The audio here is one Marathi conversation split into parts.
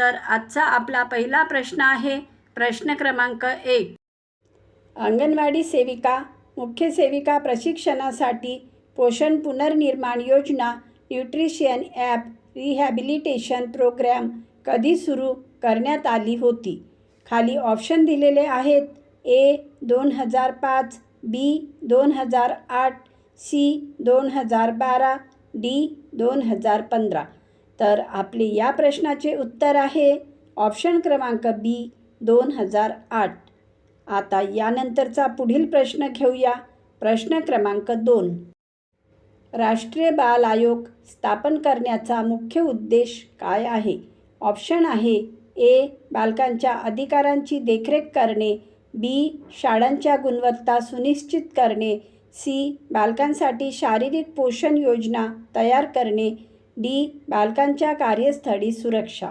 तर आजचा आपला पहिला प्रश्न आहे प्रश्न क्रमांक एक. अंगणवाडी सेविका मुख्य सेविका प्रशिक्षणासाठी पोषण पुनर्निर्माण योजना न्यूट्रिशियन ॲप रिहॅबिलिटेशन प्रोग्रॅम कधी सुरू करण्यात आली होती? खाली ऑप्शन दिलेले आहेत. ए दोन हजार पाच बी दोन हजार आठ सी दोन हजार बारा डी दोन हजार पंधरा. तर आपले या प्रश्नाचे उत्तर आहे ऑप्शन क्रमांक बी दोन हजार आठ. आता यानंतरचा पुढील प्रश्न घेऊया. प्रश्न क्रमांक दोन. राष्ट्रीय बाल आयोग स्थापन करण्याचा मुख्य उद्देश काय आहे? ऑप्शन आहे ए बालकांच्या अधिकारांची देखरेख करणे. बी शाळांच्या गुणवत्ता सुनिश्चित करणे. सी बालकांसाठी शारीरिक पोषण योजना तयार करणे. डी बालकांच्या कार्यस्थळी सुरक्षा.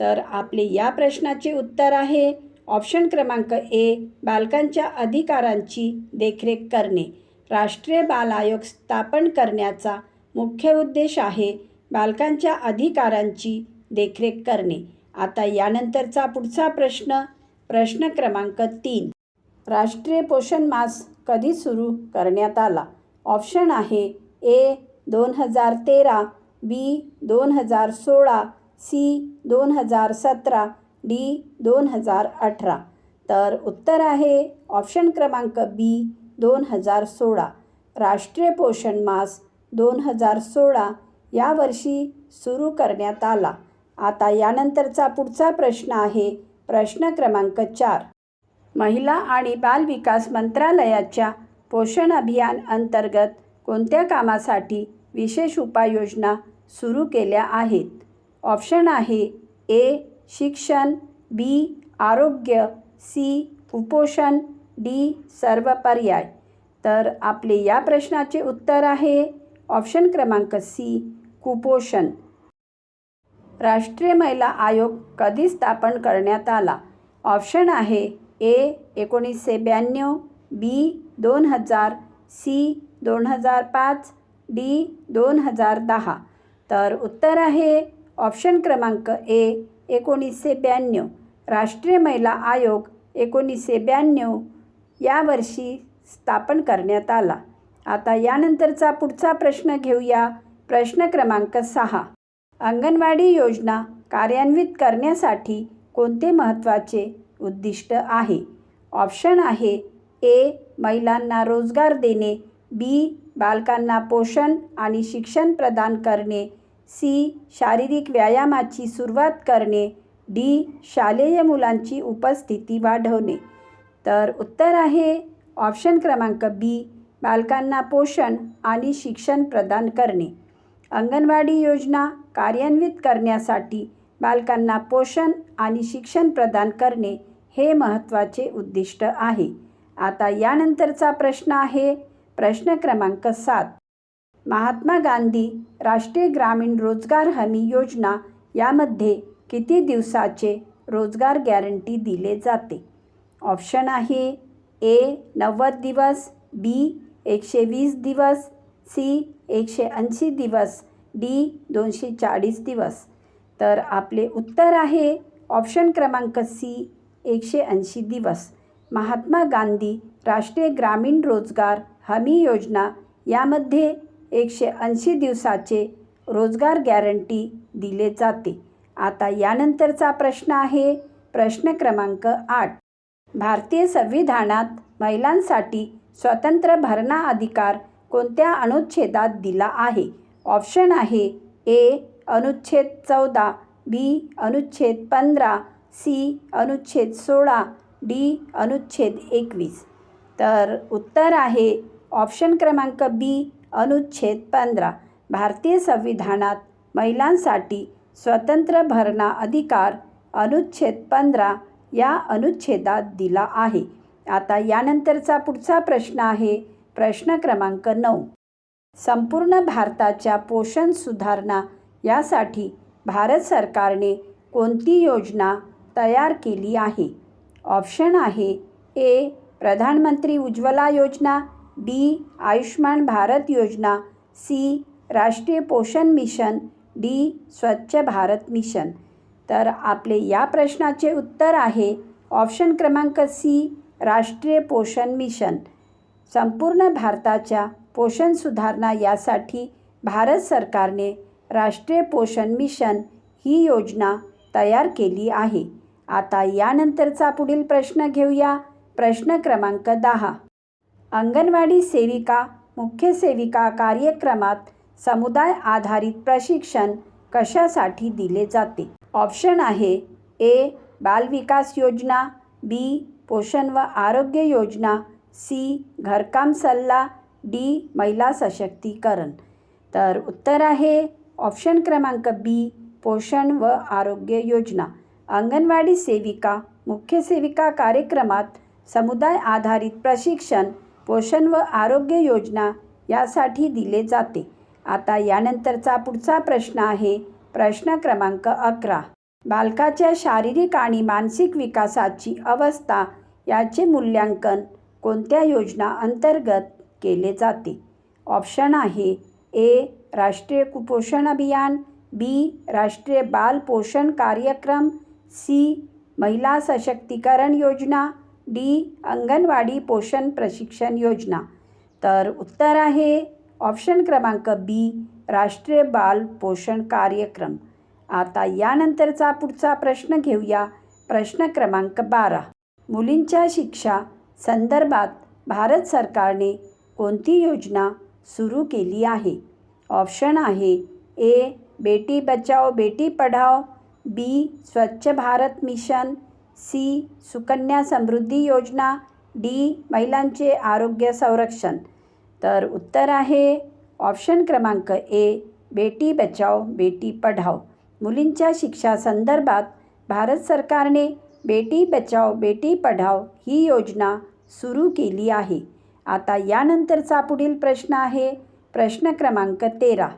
तर आपले या प्रश्नाचे उत्तर आहे ऑप्शन क्रमांक ए बालकांच्या अधिकारांची देखरेख करणे. राष्ट्रीय बाल आयोग स्थापन करण्याचा मुख्य उद्देश आहे बालकांच्या अधिकारांची देखरेख करणे. आता यानंतरचा पुढचा प्रश्न प्रश्न क्रमांक तीन. राष्ट्रीय पोषण मास कधी सुरू करण्यात आला? ऑप्शन आहे ए दोन हजार तेरा बी दोन हजार सोळा सी दोन हजार सतरा डी दोन हजार अठरा. तर उत्तर आहे ऑप्शन क्रमांक बी दोन हजार सोळा. राष्ट्रीय पोषण मास दोन हजार सोळा या वर्षी सुरू करण्यात आला. आता यानंतरचा पुढचा प्रश्न आहे प्रश्न क्रमांक चार. महिला आणि बालविकास मंत्रालयाच्या पोषण अभियान अंतर्गत कोणत्या कामासाठी विशेष उपाययोजना सुरू केल्या आहेत. ऑप्शन आहे ए शिक्षण बी आरोग्य सी कुपोषण डी सर्व पर्याय. तर आपले या प्रश्नाचे उत्तर आहे ऑप्शन क्रमांक सी कुपोषण. राष्ट्रीय महिला आयोग कधी स्थापन करण्यात आला? ऑप्शन आहे ए एकोणीसशे ब्याण्णव बी दोन हजार सी दोन हजार पाच डी दोन हजार दहा. तर उत्तर आहे ऑप्शन क्रमांक ए एकोणीसशे ब्याण्णव. राष्ट्रीय महिला आयोग एकोणीसशे ब्याण्णव यावर्षी स्थापन करण्यात आला. आता यानंतरचा पुढचा प्रश्न घेऊया. प्रश्न क्रमांक सहा. अंगणवाडी योजना कार्यान्वित करण्यासाठी कोणते महत्त्वाचे उद्दिष्ट आहे? ऑप्शन आहे ए महिलांना रोजगार देणे बी बालकांना पोषण आणि शिक्षण प्रदान करणे. सी. शारीरिक व्यायामाची सुरुवात करणे. डी. शालेय मुलांची उपस्थिती वाढवणे. तर उत्तर आहे ऑप्शन क्रमांक बी. बालकांना पोषण आणि शिक्षण प्रदान करणे. अंगणवाडी योजना कार्यान्वित करण्यासाठी बालकांना पोषण आणि शिक्षण प्रदान करणे हे महत्त्वाचे उद्दिष्ट आहे. आता यानंतरचा प्रश्न आहे प्रश्न क्रमांक सात. महात्मा गांधी राष्ट्रीय ग्रामीण रोजगार हमी योजना यामध्ये किती दिवसाचे रोजगार गॅरंटी दिले जाते? ऑप्शन आहे ए नव्वद दिवस बी एकशे वीस दिवस सी एकशे ऐंशी दिवस डी दोनशे चाळीस दिवस. तर आपले उत्तर आहे ऑप्शन क्रमांक सी एकशे ऐंशी दिवस. महात्मा गांधी राष्ट्रीय ग्रामीण रोजगार हमी योजना यामध्ये एकशे ऐंशी दिवसाचे रोजगार गॅरंटी दिले जाते. आता यानंतरचा प्रश्न आहे प्रश्न क्रमांक आठ. भारतीय संविधानात महिलांसाठी स्वतंत्र भरणा अधिकार कोणत्या अनुच्छेदात दिला आहे? ऑप्शन आहे ए अनुच्छेद चौदा बी अनुच्छेद पंधरा सी अनुच्छेद सोळा डी अनुच्छेद एकवीस. तर उत्तर आहे ऑप्शन क्रमांक बी अनुच्छेद पंधरा. भारतीय संविधानात महिलांसाठी स्वतंत्र भरणा अधिकार अनुच्छेद पंधरा या अनुच्छेदात दिला आहे. आता यानंतरचा पुढचा प्रश्न आहे. प्रश्न क्रमांक नऊ. संपूर्ण भारताच्या पोषण सुधारणा यासाठी भारत सरकारने कोणती योजना तयार केली आहे? ऑप्शन आहे ए प्रधानमंत्री उज्ज्वला योजना डी आयुष्मान भारत योजना सी. राष्ट्रीय पोषण मिशन डी. स्वच्छ भारत मिशन. तर आपले या प्रश्नाचे उत्तर आहे ऑप्शन क्रमांक सी राष्ट्रीय पोषण मिशन. संपूर्ण भारताच्या पोषण सुधारणा यासाठी भारत सरकारने राष्ट्रीय पोषण मिशन ही योजना तयार केली आहे. आता यानंतरचा पुढील प्रश्न घेऊया. प्रश्न क्रमांक दहा. अंगणवाडी सेविका मुख्य सेविका कार्यक्रमात समुदाय आधारित प्रशिक्षण कशासाठी दिले जाते? ऑप्शन आहे ए बालविकास योजना बी पोषण व आरोग्य योजना सी घरकाम सल्ला डी महिला सशक्तीकरण. तर उत्तर आहे ऑप्शन क्रमांक बी पोषण व आरोग्य योजना. अंगणवाडी सेविका मुख्य सेविका कार्यक्रमात समुदाय आधारित प्रशिक्षण पोषण व आरोग्य योजना यासाठी दिले जाते. आता यानंतरचा पुढचा प्रश्न आहे प्रश्न क्रमांक अकरा. बालकाच्या शारीरिक आणि मानसिक विकासाची अवस्था याचे मूल्यांकन कोणत्या योजना अंतर्गत केले जाते? ऑप्शन आहे ए राष्ट्रीय कुपोषण अभियान बी राष्ट्रीय बाल पोषण कार्यक्रम सी महिला सशक्तीकरण योजना डी अंगणवाडी पोषण प्रशिक्षण योजना. तर उत्तर आहे ऑप्शन क्रमांक बी राष्ट्रीय बाल पोषण कार्यक्रम. आता यानंतरचा पुढचा प्रश्न घेऊया. प्रश्न क्रमांक बारा. मुलींच्या शिक्षा संदर्भात भारत सरकारने कोणती योजना सुरू केली आहे? ऑप्शन आहे ए Beti Bachao Beti Padhao B Swachh Bharat mission C. Sukanya Samriddhi Yojana. D. महिलांचे आरोग्य संरक्षण. तर उत्तर आहे ऑप्शन क्रमांक ए बेटी बचाओ बेटी पढाओ. मुलींच्या शिक्षा संदर्भात भारत सरकारने बेटी बचाओ बेटी पढाओ ही योजना सुरू केली आहे. आता यानंतरचा पुढील प्रश्न आहे प्रश्न क्रमांक तेरा.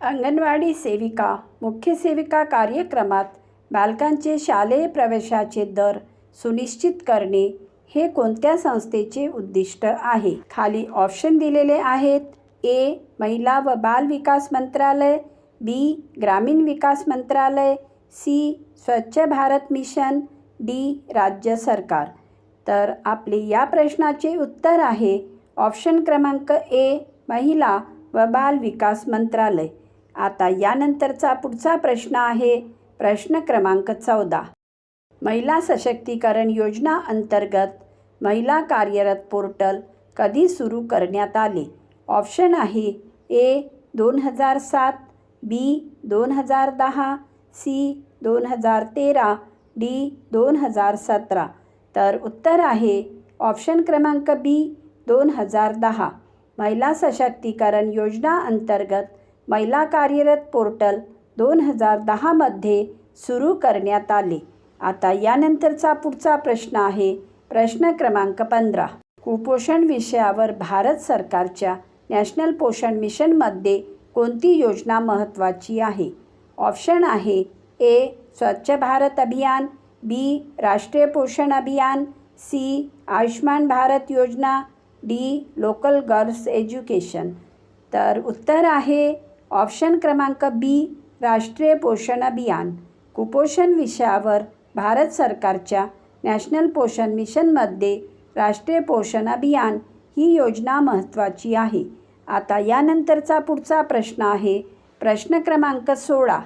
अंगणवाडी सेविका मुख्य सेविका कार्यक्रमात बालकांचे शालेय प्रवेशाचे दर सुनिश्चित करणे हे कोणत्या संस्थेचे उद्दिष्ट आहे? खाली ऑप्शन दिलेले आहेत. ए महिला व बाल विकास मंत्रालय. बी ग्रामीण विकास मंत्रालय. सी स्वच्छ भारत मिशन. डी राज्य सरकार. तर आपले या प्रश्नाचे उत्तर आहे ऑप्शन क्रमांक ए महिला व बाल विकास मंत्रालय. आता यानंतरचा पुढचा प्रश्न आहे. प्रश्न क्रमांक चौदा. महिला सशक्तीकरण योजना अंतर्गत महिला कार्यरत पोर्टल कधी सुरू करण्यात आले? ऑप्शन आहे ए दोन हजार सात बी दोन हजार दहा सी दोन हजार तेरा डी दोन हजार सतरा. तर उत्तर आहे ऑप्शन क्रमांक बी दोन हजार दहा. महिला सशक्तीकरण योजना अंतर्गत महिला कार्यरत पोर्टल दोन हजार दहामध्ये सुरू करण्यात आले. आता यानंतरचा पुढचा प्रश्न आहे प्रश्न क्रमांक पंधरा. कुपोषण विषयावर भारत सरकारच्या नॅशनल पोषण मिशनमध्ये कोणती योजना महत्त्वाची आहे? ऑप्शन आहे ए स्वच्छ भारत अभियान बी राष्ट्रीय पोषण अभियान सी आयुष्मान भारत योजना डी लोकल गर्ल्स एज्युकेशन. तर उत्तर आहे ऑप्शन क्रमांक बी राष्ट्रीय पोषण अभियान. कुपोषण विषयावर भारत सरकारच्या नॅशनल पोषण मिशनमध्ये राष्ट्रीय पोषण अभियान ही योजना महत्त्वाची आहे. आता यानंतरचा पुढचा प्रश्न आहे प्रश्न क्रमांक सोळा.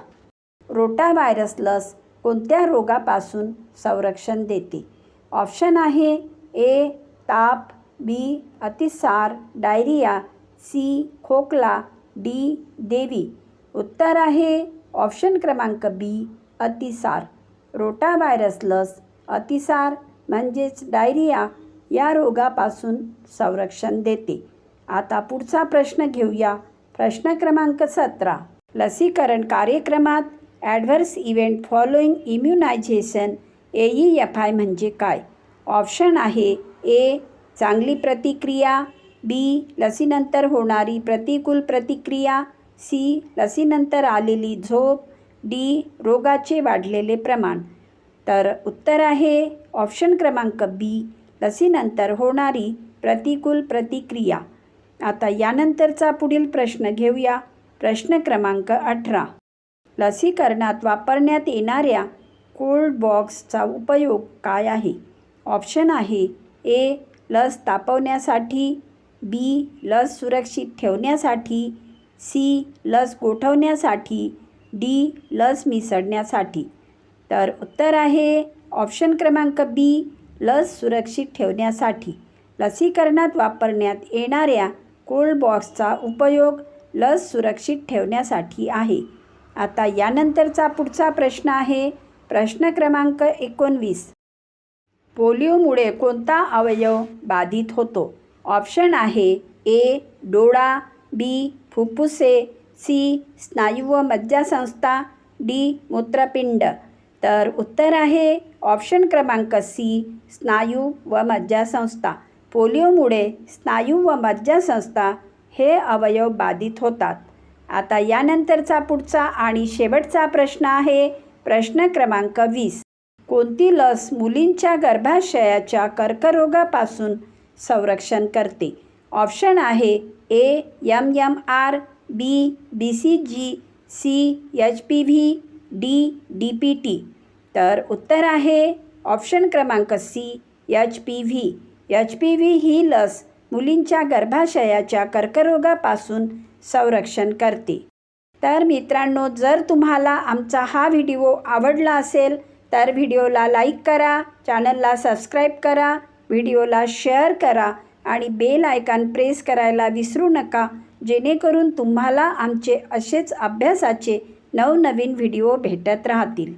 रोटा व्हायरस लस कोणत्या रोगापासून संरक्षण देते? ऑप्शन आहे ए ताप बी अतिसार डायरिया सी खोकला डी देवी. उत्तर आहे. ऑप्शन क्रमांक बी अतिसार. रोटा व्हायरस लस अतिसार म्हणजेच डायरिया या रोगापासून संरक्षण देते. आता पुढचा प्रश्न घेऊया. प्रश्न क्रमांक सतरा. लसीकरण कार्यक्रमात adverse event following immunisation A E F I म्हणजे काय? ऑप्शन आहे ए चांगली प्रतिक्रिया बी लसीनंतर होणारी प्रतिकूल प्रतिक्रिया सी लसीनंतर आलेली झोप डी रोगाचे वाढलेले प्रमाण. तर उत्तर आहे ऑप्शन क्रमांक बी लसीनंतर होणारी प्रतिकूल प्रतिक्रिया. आता यानंतरचा पुढील प्रश्न घेऊया. प्रश्न क्रमांक अठरा. लसीकरणात वापरण्यात येणाऱ्या कोल्ड बॉक्सचा उपयोग काय आहे? ऑप्शन आहे ए लस तापवण्यासाठी बी लस सुरक्षित ठेवण्यासाठी सी लस गोठवण्यासाठी डी लस मिसळण्यासाठी. तर उत्तर आहे ऑप्शन क्रमांक बी लस सुरक्षित ठेवण्यासाठी. लसीकरणात वापरण्यात येणाऱ्या कोल्ड बॉक्सचा उपयोग लस सुरक्षित ठेवण्यासाठी आहे. आता यानंतरचा पुढचा प्रश्न आहे प्रश्न क्रमांक एकोणवीस. पोलिओमुळे कोणता अवयव बाधित होतो? ऑप्शन आहे ए डोळा बी. फुफ्फुसे सी. स्नायू व मज्जासंस्था. डी. मूत्रपिंड. तर उत्तर आहे ऑप्शन क्रमांक सी. स्नायू व मज्जासंस्था. पोलिओमुळे स्नायू व मज्जासंस्था हे अवयव बाधित होतात. आता यानंतरचा पुढचा आणि शेवटचा प्रश्न आहे प्रश्न क्रमांक वीस. कोणती लस मुलींच्या गर्भाशयाच्या कर्करोगापासून संरक्षण करते? ऑप्शन आहे A M M R B B C G C H P V D D P T तर उत्तर आहे ऑप्शन क्रमांक C H P V H P V ही लस मुलींच्या गर्भाशयाच्या कर्करोगापासून संरक्षण करते. तर मित्रांनो जर तुम्हाला आमचा हा व्हिडिओ आवडला असेल तर व्हिडिओला लाईक करा चॅनलला सबस्क्राईब करा व्हिडिओला शेअर करा आणि बेल आयकॉन प्रेस करायला विसरू नका जेणेकरून तुम्हाला आमचे असेच अभ्यासाचे नवनवीन व्हिडिओ भेटत राहतील.